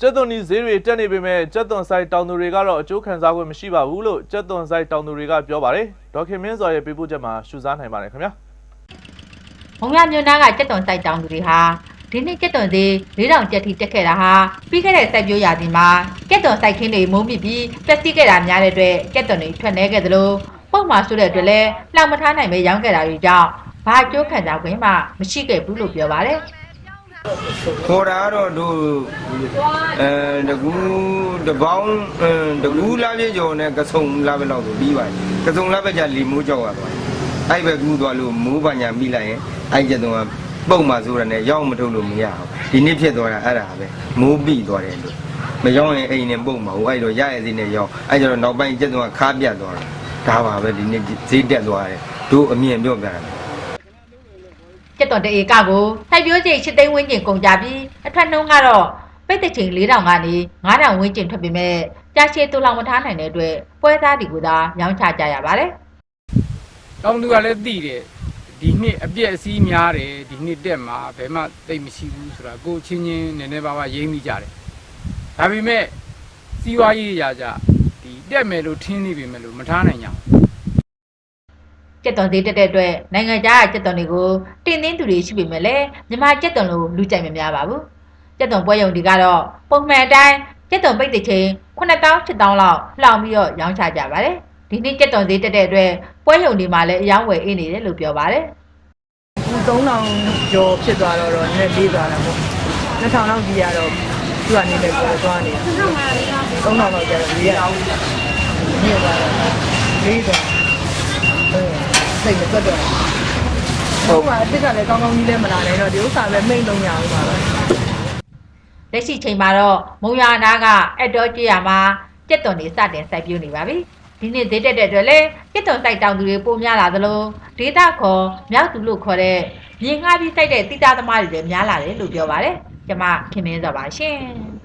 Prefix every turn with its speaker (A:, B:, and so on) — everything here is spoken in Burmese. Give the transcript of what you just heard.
A: ကျက်သွန်နီဈေးတွေတက်နေပေမဲ့ကျက်သွန်ဆိုင်တောင်သူတွေကတော့အကျိုးခံစား권မရှိပါဘူးလို့ကျက်သွန်ဆိုင်တောင်သူတွေကပြောပါတယ်ဒေါက်ခင်မင်းစော်ရဲ့ပေးပို့ချက်မှာရှုစားနိုင်ပါတယ်ခင်ဗျာ
B: မုံရမြို့နားကကြက်သွန်စိုက်တောင်သူတွေဟာဒီနှစ်ကြက်သွန်သေး4000ကျပ်ထိတက်ခဲ့တာဟာပြီးခဲ့တဲ့စိုက်ပျိုးရာသီမှာကြက်သွန်စိုက်ခင်းတွေမိုးမြစ်ပြီးပျက်စီးခဲ့တာများတဲ့အတွက်ကြက်သွန်တွေထွက်နေခဲ့သလိုပုံမှာဆိုတဲ့အတွက်လည်းလှောင်မထားနိုင်ပဲရောင်းခဲ့တာတွေကြောင့်ဘာအကျိုးခံစား권မှမရှိခဲ့ဘူးလို့ပြောပါတယ်
C: ခေါ်တာကတော့တို့အဲတကူတပေါင်းအဲတကူလာပြည့်ကျော်နဲ့ကဆုံလာပဲလောက်ဆိုပြီးပါတယ်ကဆုံလာပဲကြလီမိုးကြောက်ရသွားတယ်အဲ့ပဲကူးသွားလို့မိုးပညာမိလိုက်ရင်အဲ့ကျတော့ပုံမှဆိုရနဲ့ရောက်မထုတ်လို့မရဘူးဒီနေ့ဖြစ်သွားတာအဲ့ဒါပဲမိုးပြီးသွားတယ်လို့မရောက်ရင်အိမ်နဲ့ပုံမှာဟိုအဲ့တော့ရရစီနဲ့ရောက်အဲ့ကျတော့နောက်ပိုင်းကျတော့ခါပြတ်သွားတာဒါပါပဲဒီနေ့ဈေးတက်သွားတယ်တို့အမြင်ပြောပြတာ
B: ကျက်သွန်တဧကကိုစိုက်ပျိုးချိန်၈သိန်းဝန်းကျင်ကုန်ကြပြီးအထွက်နှုန်းကတော့ပိတ်တဲ့ချိန်4000ကနေ9000ဝန်းကျင်ထွက်ပေမဲ့ကြာရှည်တူလောင်မထားနိုင်တဲ့အတွက်ပွဲစားတွေကိုသာရောင်းချကြရပါတယ်
D: တောင်သူကလည်းသိတယ်ဒီနှစ်အပြည့်အစည်းများတယ်ဒီနှစ်တက်မှာဘယ်မှတိတ်မရှိဘူးဆိုတာကိုယ်ချင်းချင်းနည်းနည်းပါးပါးရိမ့်မိကြတယ်ဒါပေမဲ့စီးပွားရေးရာကြဒီတက်မယ်လို့ထင်းနေပြီမယ်လို့မထားနိုင်ကြဘူး
B: ကျက်သွန်သေးတက်တဲ့အတွက်နိုင်ငံခြားကကျက်သွန်တွေကိုတင်သိန်းသူတွေရှိပေမဲ့လည်းမြန်မာကျက်သွန်လိုလူကြိုက်မများပါဘူးကျက်သွန်ပွဲရုံတွေကတော့ပုံမှန်အတိုင်းကျက်သွန်ပိတ်တဲ့ချိန်9000 8000လောက်လှောင်ပြီးတော့ရောင်းချကြပါတယ်ဒီနေ့ကျက်သွန်သေးတက်တဲ့အတွက်ပွဲရုံတွေမှာလည်းအယောင်းဝယ်အေးနေတယ်လို့ပြောပါတယ်
E: 3000ကျော်ဖြစ်သွားတော့တော့နည်းလေးသွားတာပေါ့2000လောက်ကြီးရတော့သူကနေလည်းပြောသွားနေတာ3000လောက်ကျတော့ဒီရမြင်သွားတော့လေးသွားအဲ စိတ်မသက်တော့ဟုတ်ပါအစ်စ်ကလည်းကောင်းကောင်းကြီးလည်းမလာနိုင်တော့ဒီဥစ္စာပဲမိတ်လုံးရအောင်ပါပဲ
B: လက်ရှိချိန်မှာတော့မုံရနာကအက်တော်ကြရမှာကျက်သွန်တွေစတင်စိုက်ပျိုးနေပါပြီဒီနေ့ဈေးတက်တဲ့အတွက်လည်းကျက်သွန်စိုက်တောင်သူတွေပိုများလာသလိုဒေတာခေါ်မြောက်သူလို့ခေါ်တဲ့မြေငှားပြီးစိုက်တဲ့တိတာသမားတွေလည်းများလာတယ်လို့ပြောပါတယ်ကျမခင်မင်းစောပါရှင်